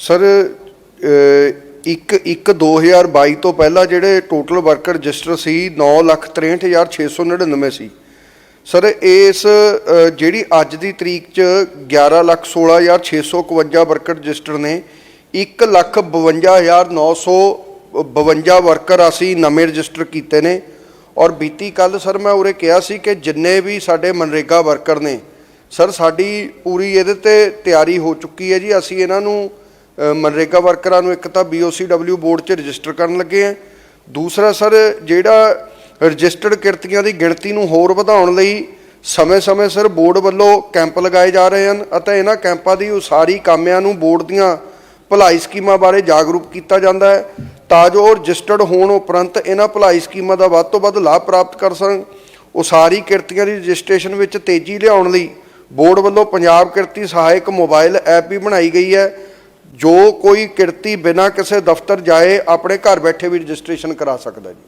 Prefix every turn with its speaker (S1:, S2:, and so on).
S1: Sir ਅ, ਇੱਕ ਇੱਕ 2022 ਤੋਂ ਪਹਿਲਾਂ ਜਿਹੜੇ ਟੋਟਲ ਵਰਕਰ ਰਜਿਸਟਰ ਸੀ 963699 ਸੀ ਸਰ ਇਸ ਜਿਹੜੀ ਅੱਜ ਦੀ ਤਰੀਕ ਚ 11,16,651 ਵਰਕਰ ਰਜਿਸਟਰ ਨੇ 1,52,952 ਵਰਕਰ ਅਸੀਂ ਨਵੇਂ ਰਜਿਸਟਰ ਕੀਤੇ ਨੇ। ਔਰ ਬੀਤੀ ਕੱਲ ਸਰ ਮੈਂ ਉਰੇ ਕਿਹਾ ਸੀ ਕਿ ਜਿੰਨੇ ਵੀ ਸਾਡੇ ਮਨਰੇਗਾ ਵਰਕਰ ਨੇ ਸਰ ਸਾਡੀ ਪੂਰੀ ਇਹਦੇ ਤੇ ਤਿਆਰੀ ਹੋ ਚੁੱਕੀ ਹੈ ਜੀ। ਅਸੀਂ ਇਹਨਾਂ ਨੂੰ ਮਨਰੇਗਾ ਵਰਕਰਾਂ ਨੂੰ ਇੱਕ ਤਾਂ BOCW ਬੋਰਡ 'ਚ ਰਜਿਸਟਰ ਕਰਨ ਲੱਗੇ ਆ। ਦੂਸਰਾ ਸਰ, ਜਿਹੜਾ ਰਜਿਸਟਰਡ ਕਿਰਤੀਆਂ ਦੀ ਗਿਣਤੀ ਨੂੰ ਹੋਰ ਵਧਾਉਣ ਲਈ ਸਮੇਂ-ਸਮੇਂ ਸਰ ਬੋਰਡ ਵੱਲੋਂ ਕੈਂਪ ਲਗਾਏ ਜਾ ਰਹੇ ਹਨ ਅਤੇ ਇਹਨਾਂ ਕੈਂਪਾਂ ਦੀ ਉਸਾਰੀ ਕਾਮਿਆਂ ਨੂੰ ਬੋਰਡ ਦੀਆਂ ਭਲਾਈ ਸਕੀਮਾਂ ਬਾਰੇ ਜਾਗਰੂਕ ਕੀਤਾ ਜਾਂਦਾ ਹੈ ਤਾਂ ਜੋ ਰਜਿਸਟਰਡ ਹੋਣ ਉਪਰੰਤ ਇਹਨਾਂ ਭਲਾਈ ਸਕੀਮਾਂ ਦਾ ਵੱਧ ਤੋਂ ਵੱਧ ਲਾਭ ਪ੍ਰਾਪਤ ਕਰ ਸਕਣ। ਉਸਾਰੀ ਕਿਰਤੀਆਂ ਦੀ ਰਜਿਸਟ੍ਰੇਸ਼ਨ ਵਿੱਚ ਤੇਜ਼ੀ ਲਿਆਉਣ ਲਈ ਬੋਰਡ ਵੱਲੋਂ ਪੰਜਾਬ ਕਿਰਤੀ ਸਹਾਇਕ ਮੋਬਾਈਲ ਐਪ ਵੀ ਬਣਾਈ ਗਈ ਹੈ ਜੋ ਕੋਈ ਕਿਰਤੀ ਬਿਨਾਂ ਕਿਸੇ ਦਫ਼ਤਰ ਜਾਏ, ਆਪਣੇ ਘਰ ਬੈਠੇ ਵੀ ਰਜਿਸਟ੍ਰੇਸ਼ਨ ਕਰਾ ਸਕਦਾ ਜੀ।